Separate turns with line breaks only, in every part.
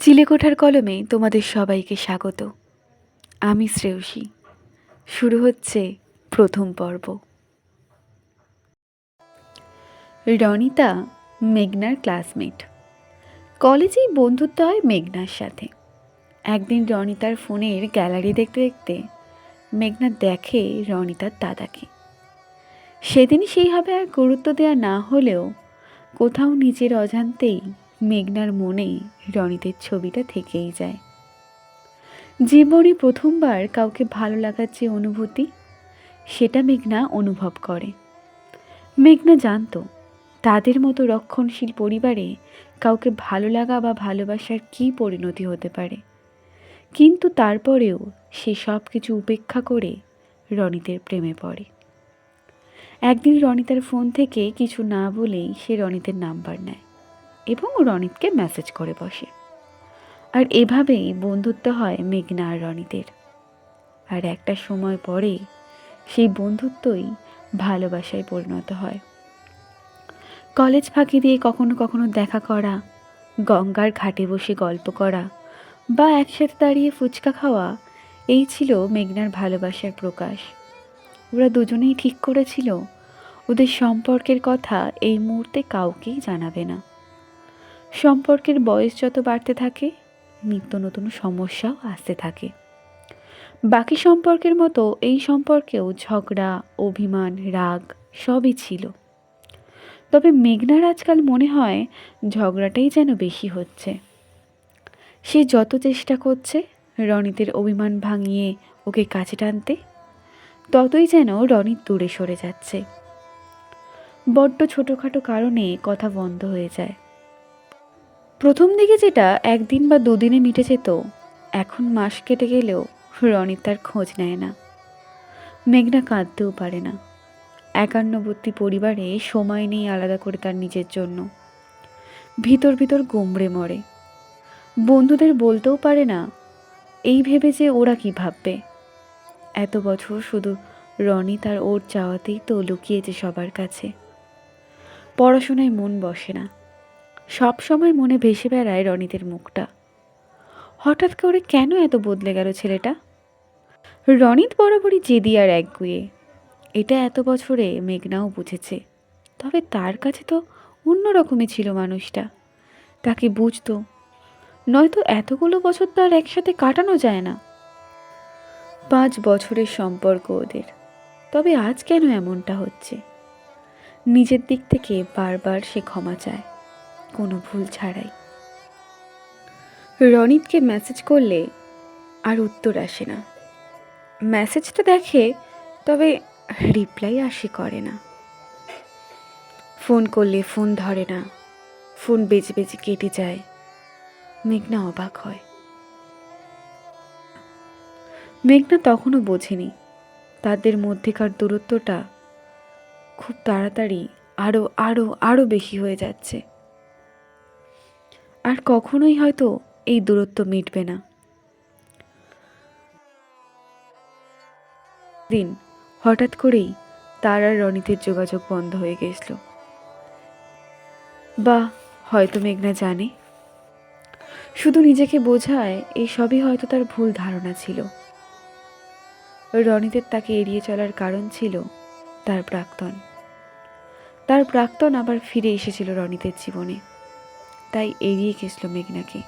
চিলেকোঠার কলমে তোমাদের সবাইকে স্বাগত। আমি শ্রেয়সী। শুরু হচ্ছে প্রথম পর্ব। রনিতা, মেঘনার ক্লাসমেট। কলেজেই বন্ধুত্ব হয় মেঘনার সাথে। একদিন রনিতার ফোনের গ্যালারি দেখতে দেখতে মেঘনা দেখে রনিতার দাদাকে। সেদিন সেইভাবে আর গুরুত্ব দেওয়া না হলেও কোথাও নিজের অজান্তেই মেঘনার মনে রনিতের ছবিটা থেকেই যায়। জীবনে প্রথমবার কাউকে ভালো লাগার যে অনুভূতি, সেটা মেঘনা অনুভব করে। মেঘনা জানতো, তাদের মতো রক্ষণশীল পরিবারে কাউকে ভালো লাগা বা ভালোবাসার কী পরিণতি হতে পারে। কিন্তু তারপরেও সে সব কিছু উপেক্ষা করে রনিতের প্রেমে পড়ে। একদিন রনিতার ফোন থেকে কিছু না বলেই সে রনিতের নাম্বার নেয়। এবং রনিতকে মেসেজ করে বসে। আর এভাবেই বন্ধুত্ব হয় মেঘনা আর রনিতের। আর একটা সময় পরে সেই বন্ধুত্বই ভালোবাসায় পরিণত হয়। কলেজ ফাঁকি দিয়ে কখনো কখনো দেখা করা, গঙ্গার ঘাটে বসে গল্প করা বা একসাথে দাঁড়িয়ে ফুচকা খাওয়া, এই ছিল মেঘনার ভালোবাসার প্রকাশ। ওরা দুজনেই ঠিক করেছিল, ওদের সম্পর্কের কথা এই মুহূর্তে কাউকেই জানাবে না। সম্পর্কের বয়স যত বাড়তে থাকে, নিত্য নতুন সমস্যাও আসতে থাকে। বাকি সম্পর্কের মতো এই সম্পর্কেও ঝগড়া, অভিমান, রাগ সবই ছিল। তবে মেঘনার আজকাল মনে হয় ঝগড়াটাই যেন বেশি হচ্ছে। সে যত চেষ্টা করছে রনিতের অভিমান ভাঙিয়ে ওকে কাছে টানতে, ততই যেন রনিত দূরে সরে যাচ্ছে। বড্ড ছোটোখাটো কারণে কথা বন্ধ হয়ে যায়। প্রথম দিকে যেটা একদিন বা দুদিনে মিটে যেত এখন মাস কেটে গেলেও রনিত তার খোঁজ নেয় না। মেঘনা কাঁদতেও পারে না। একান্নবর্তী পরিবারে সময় নেই আলাদা করে তার নিজের জন্য। ভিতর ভিতর গোমড়ে মরে। বন্ধুদের বলতেও পারে না, এই ভেবে যে ওরা কি ভাববে। এত বছর শুধু রনি তার ওর চাওয়াতেই তো লুকিয়েছে সবার কাছে। পড়াশোনায় মন বসে না। সব সময় মনে ভেসে বেড়ায় রনিতের মুখটা। হঠাৎ করে কেন এত বদলে গেল ছেলেটা? রনিত বরাবরই জেদি আর একগুয়ে। এটা এত বছরে মেঘনাও বুঝেছে। তবে তার কাছে তো অন্য রকমই ছিল মানুষটা। তাকে বুঝতো। নয়তো এতগুলো বছর তো আর একসাথে কাটানো যায় না। পাঁচ বছরের সম্পর্ক ওদের। তবে আজ কেন এমনটা হচ্ছে? নিজের দিক থেকে বারবার সে ক্ষমা চায়। কোনো ভুল ছাড়াই। রনিতকে মেসেজ করলে আর উত্তর আসে না। মেসেজটা দেখে তবে রিপ্লাই আসে করে না। ফোন করলে ফোন ধরে না। ফোন বেজে বেজে কেটে যায়। মেঘনা অবাক হয়। মেঘনা তখনও বোঝেনি। তাদের মধ্যেকার দূরত্বটা খুব তাড়াতাড়ি আরও আরও আরও বেশি হয়ে যাচ্ছে। আর কখনোই হয়তো এই দূরত্ব মিটবে না। দিন হঠাৎ করেই তার আর রনিতের যোগাযোগ বন্ধ হয়ে গেছিল। বা হয়তো মেঘনা জানে। শুধু নিজেকে বোঝায় এই সবই হয়তো তার ভুল ধারণা ছিল। রনিতের তাকে এড়িয়ে চলার কারণ ছিল তার প্রাক্তন। তার প্রাক্তন আবার ফিরে এসেছিল রনিতের জীবনে। তাই এড়িয়ে গেছিল মেঘনাকে।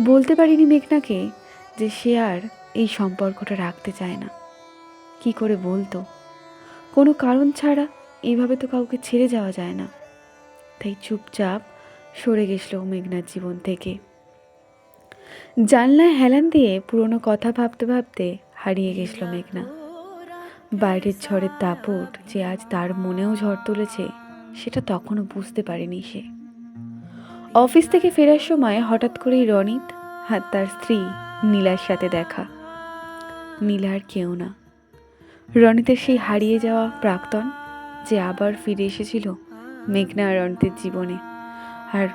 বলতে পারিনি মেঘনাকে যে সে আর এই সম্পর্কটা রাখতে চায় না। কি করে বলতো? কোনো কারণ ছাড়া এইভাবে তো কাউকে ছেড়ে যাওয়া যায় না। তাই চুপচাপ সরে গেছিল মেঘনার জীবন থেকে। জানলায় হেলান দিয়ে পুরনো কথা ভাবতে ভাবতে হারিয়ে গেছিল মেঘনা। বাইরের ঝড়ের দাপট যে আজ তার মনেও ঝড় তুলেছে, সেটা তখনও বুঝতে পারেনি সে। অফিস থেকে ফেরার সময় হঠাৎ করেই রনিত আর তার স্ত্রী নীলার সাথে দেখা। নীলা আর কেউ না। রনিতের সেই হারিয়ে যাওয়া প্রাক্তন যে আবার ফিরে এসেছিল মেঘনা আর রনিতের জীবনে আর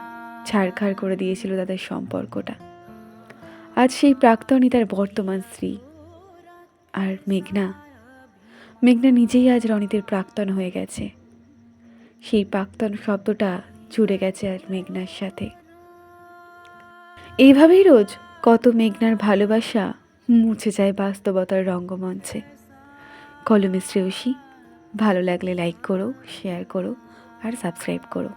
ছাড়খাড় করে দিয়েছিল তাদের সম্পর্কটা। আজ সেই প্রাক্তনই তার বর্তমান স্ত্রী আর মেঘনা। মেঘনা নিজেই আজ রনিতের প্রাক্তন হয়ে গেছে। সেই প্রাক্তন শব্দটা জুড়ে গেছে আর মেঘনার সাথে। এইভাবেই রোজ কত মেঘনার ভালোবাসা মুছে যায় বাস্তবতার রঙ্গমঞ্চে। কলমে শ্রেয়সী, ভালো লাগলে লাইক করো শেয়ার করো আর সাবস্ক্রাইব করো।